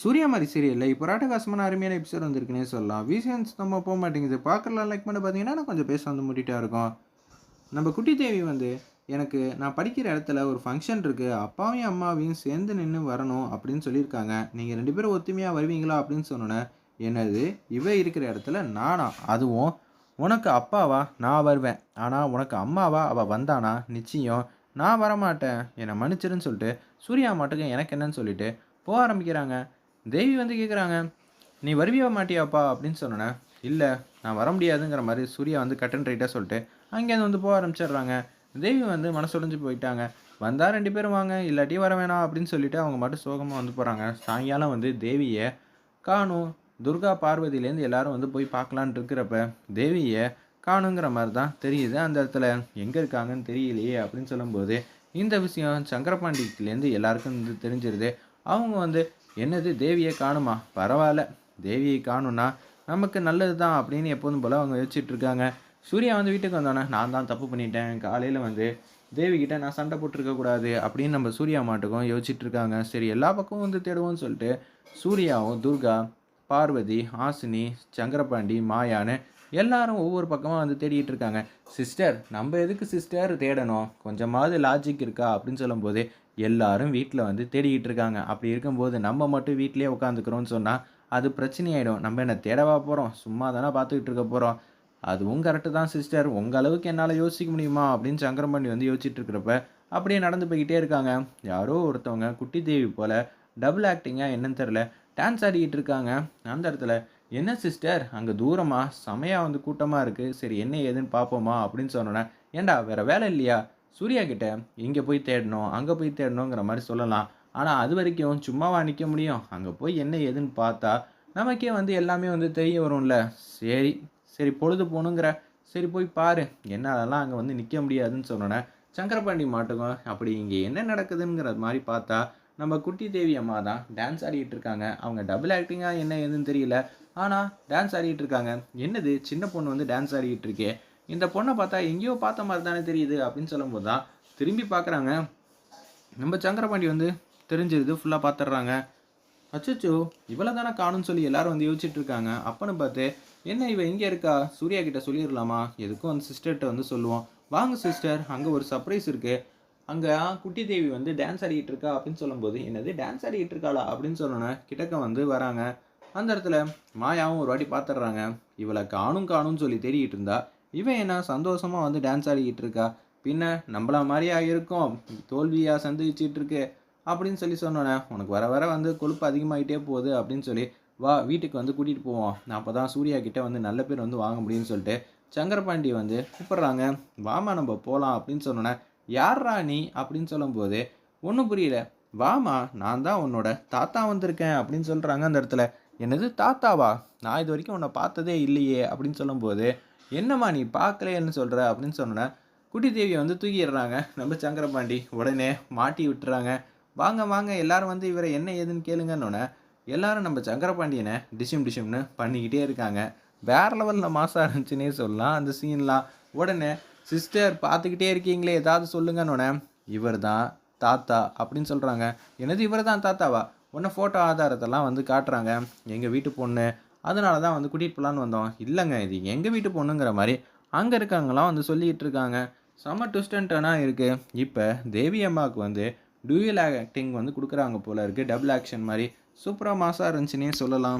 சூர்யா மாதிரி சீரியலில் இப்போ ராட்டகாசமான அருமையான எபிசோட் வந்திருக்குன்னே சொல்லலாம். விசியன்ஸ் நம்ம போக மாட்டேங்குது. பார்க்கலாம் லைக் பண்ண பார்த்தீங்கன்னா நான் கொஞ்சம் பேச வந்து முட்டிகிட்டா இருக்கும். நம்ம குட்டி தேவி வந்து எனக்கு நான் படிக்கிற இடத்துல ஒரு ஃபங்க்ஷன் இருக்குது அப்பாவையும் அம்மாவையும் சேர்ந்து நின்று வரணும் அப்படின்னு சொல்லியிருக்காங்க. நீங்கள் ரெண்டு பேரும் ஒத்துமையாக வருவீங்களா அப்படின்னு சொன்னோன்னே என்னது? இவ இருக்கிற இடத்துல நானா? அதுவும் உனக்கு அப்பாவா? நான் வருவேன். ஆனால் உனக்கு அம்மாவா? அவள் வந்தானா? நிச்சயம். நான் வரமாட்டேன். என்னை மன்னிச்சிருன்னு சொல்லிட்டு சூர்யா மாட்டுக்கு எனக்கு என்னன்னு சொல்லிட்டு போக ஆரம்பிக்கிறாங்க. தேவி வந்து கேட்குறாங்க நீ வருவியா மாட்டியாப்பா? அப்படின்னு சொன்னேன் இல்லை நான் வர முடியாதுங்கிற மாதிரி சூர்யா வந்து கட்டன் ரைட்டாக சொல்லிட்டு அங்கேருந்து வந்து போக ஆரம்பிச்சிடுறாங்க. தேவி வந்து மனசுடைஞ்சு போயிட்டாங்க. வந்தால் ரெண்டு பேரும் வாங்க இல்லாட்டி வர வேணாம் அப்படின்னு சொல்லிட்டு அவங்க மட்டும் சோகமாக வந்து போகிறாங்க சாயங்காலம் வந்து தேவியை காணும் துர்கா பார்வதியிலேருந்து எல்லாரும் வந்து போய் பார்க்கலான்ட்டு இருக்கிறப்ப தேவியை காணுங்கிற மாதிரி தான் தெரியுது. அந்த இடத்துல எங்கே இருக்காங்கன்னு தெரியலையே அப்படின்னு சொல்லும்போது இந்த விஷயம் சங்கரபாண்டிலேருந்து எல்லாருக்கும் வந்து தெரிஞ்சிருது. அவங்க வந்து என்னது தேவியை காணுமா? பரவாயில்ல. தேவியை காணும்னா நமக்கு நல்லது தான் அப்படின்னு எப்போதும் போல் அவங்க யோசிச்சுட்டு இருக்காங்க. சூர்யா வந்து வீட்டுக்கு வந்தோன்னே நான் தான் தப்பு பண்ணிட்டேன். காலையில் வந்து தேவிக்கிட்ட நான் சண்டை போட்டிருக்கக்கூடாது அப்படின்னு நம்ம சூர்யா மாட்டுக்கும் யோசிச்சுட்டு இருக்காங்க. சரி எல்லா பக்கமும் வந்து தேடுவோம்னு சொல்லிட்டு சூர்யாவும் துர்கா பார்வதி ஹாசினி சங்கரபாண்டி மாயான்னு எல்லாரும் ஒவ்வொரு பக்கமாக வந்து தேடிட்டு இருக்காங்க. சிஸ்டர் நம்ம எதுக்கு சிஸ்டர் தேடணும்? கொஞ்சமாவது லாஜிக் இருக்கா? அப்படின்னு சொல்லும்போது எல்லாரும் வீட்டில் வந்து தேடிக்கிட்டு இருக்காங்க. அப்படி இருக்கும்போது நம்ம மட்டும் வீட்டிலேயே உட்காந்துக்கிறோம்னு சொன்னால் அது பிரச்சனையாயிடும். நம்ம என்ன தேடவா போகிறோம் சும்மா தானே பார்த்துக்கிட்டு இருக்க போகிறோம் அதுவும் கரெக்டு தான் சிஸ்டர் உங்கள் அளவுக்கு என்னால் யோசிக்க முடியுமா? அப்படின்னு சங்கரபாண்டி வந்து யோசிச்சுட்டு இருக்கிறப்ப அப்படியே நடந்து போய்கிட்டே இருக்காங்க. யாரோ ஒருத்தவங்க குட்டி தேவி போல் டபுள் ஆக்டிங்காக என்னன்னு தெரில டான்ஸ் ஆடிக்கிட்டு இருக்காங்க. அந்த இடத்துல என்ன சிஸ்டர் அங்கே தூரமாக செமையாக வந்து கூட்டமாக இருக்குது சரி என்ன ஏதுன்னு பார்ப்போமா அப்படின்னு சொன்னோன்னே ஏண்டா வேறு வேலை இல்லையா? சூர்யா கிட்ட இங்கே போய் தேடணும் அங்கே போய் தேடணுங்கிற மாதிரி சொல்லலாம். ஆனால் அது வரைக்கும் சும்மாவா நிற்க முடியும்? அங்கே போய் என்ன ஏதுன்னு பார்த்தா நமக்கே வந்து எல்லாமே வந்து தெரிய வரும்ல. சரி சரி பொழுது போகணுங்கிற சரி போய் பாரு. என்னாலலாம் அங்கே வந்து நிற்க முடியாதுன்னு சொன்னோன்னே சங்கரபாண்டி மாட்டுக்கும் அப்படி இங்கே என்ன நடக்குதுங்கிற மாதிரி பார்த்தா நம்ம குட்டி தேவி அம்மா தான் டான்ஸ் ஆடிட்டு இருக்காங்க. அவங்க டபுள் ஆக்டிங்காக என்ன ஏதுன்னு தெரியல. ஆனால் டான்ஸ் ஆடிட்டு இருக்காங்க. என்னது? சின்ன பொண்ணு வந்து டான்ஸ் ஆடிட்டு இருக்கே. இந்த பொண்ணை பார்த்தா எங்கேயோ பார்த்த மாதிரி தானே தெரியுது அப்படின்னு சொல்லும்போது தான் திரும்பி பார்க்குறாங்க. நம்ம சங்கரபாண்டி வந்து தெரிஞ்சிருது ஃபுல்லாக பார்த்துட்றாங்க. அச்சோ இவ்வளோ தானே காணும்னு சொல்லி எல்லாரும் வந்து யோசிச்சுட்டு இருக்காங்க. அப்பன்னு பார்த்து என்ன இவ இங்கே இருக்கா? சூர்யா கிட்ட சொல்லிடலாமா? எதுக்கும் அந்த சிஸ்டர்கிட்ட வந்து சொல்லுவோம். வாங்க சிஸ்டர் அங்கே ஒரு சர்ப்ரைஸ் இருக்குது அங்கே குட்டி தேவி வந்து டான்ஸ் ஆடிக்கிட்டு இருக்கா அப்படின்னு சொல்லும்போது என்னது டான்ஸ் ஆடிக்கிட்டு இருக்காளா அப்படின்னு சொன்னோன்னே கிட்டக்க வந்து வராங்க. அந்த இடத்துல மாயாவும் ஒரு வாட்டி பார்த்துடுறாங்க இவளை காணும் காணும்னு சொல்லி தேடிக்கிட்டு இருந்தா இவன் என்ன சந்தோஷமாக வந்து டான்ஸ் ஆடிக்கிட்டு இருக்கா? பின்ன நம்மள மாதிரியா இருக்கும் தோல்வியாக சந்திச்சுட்டு இருக்கு அப்படின்னு சொல்லி சொன்னோன்னே உனக்கு வர வர வந்து கொழுப்பு அதிகமாகிட்டே போகுது அப்படின்னு சொல்லி வா வீட்டுக்கு வந்து கூட்டிகிட்டு போவோம். நான் அப்போ தான் சூர்யா கிட்டே வந்து நல்ல பேர் வந்து வாங்க முடியும்னு சொல்லிட்டு சங்கரபாண்டி வந்து கூப்பிட்றாங்க. வாமா நம்ம போகலாம் அப்படின்னு சொன்னோன்னே யார் ராணி அப்படின்னு சொல்லும்போது ஒன்றும் புரியல. வாமா நான் தான் உன்னோட தாத்தா வந்திருக்கேன் அப்படின்னு சொல்கிறாங்க அந்த இடத்துல. என்னது தாத்தாவா? நான் இது வரைக்கும் உன்னை பார்த்ததே இல்லையே அப்படின்னு சொல்லும்போது என்னம்மா நீ பார்க்கலையேன்னு சொல்கிற அப்படின்னு சொன்னேன் குட்டி தேவியை வந்து தூக்கிடுறாங்க. நம்ம சங்கரபாண்டி உடனே மாட்டி விட்டுறாங்க. வாங்க வாங்க எல்லாரும் வந்து இவரை என்ன ஏதுன்னு கேளுங்கன்னொன்னே எல்லாரும் நம்ம சங்கரபாண்டியனை டிஷிம் டிஷிம்னு பண்ணிக்கிட்டே இருக்காங்க. வேற லெவலில் மாசாக இருந்துச்சுன்னே சொல்லலாம் அந்த சீன்லாம் உடனே சிஸ்டர் பார்த்துக்கிட்டே இருக்கீங்களே ஏதாவது சொல்லுங்கன்னொன்னே இவர் தான் தாத்தா அப்படின்னு சொல்கிறாங்க என்னது இவர் தான் தாத்தாவா? ஒன்று ஃபோட்டோ ஆதாரத்தெல்லாம் வந்து காட்டுறாங்க. எங்கள் வீட்டு பொண்ணு. அதனால தான் வந்து கூட்டிகிட்டு போகலான்னு வந்தோம். இல்லைங்க இது எங்கள் வீட்டு பொண்ணுங்கிற மாதிரி அங்கே இருக்கவங்களாம் வந்து சொல்லிகிட்டு இருக்காங்க. செம்ம ட்விஸ்ட் இருக்குது இப்போ தேவி அம்மாவுக்கு வந்து டூயல் ஆக்டிங் வந்து கொடுக்குறாங்க போல இருக்குது டபுள் ஆக்ஷன் மாதிரி. சூப்பராக மாசாக இருந்துச்சுன்னே சொல்லலாம்.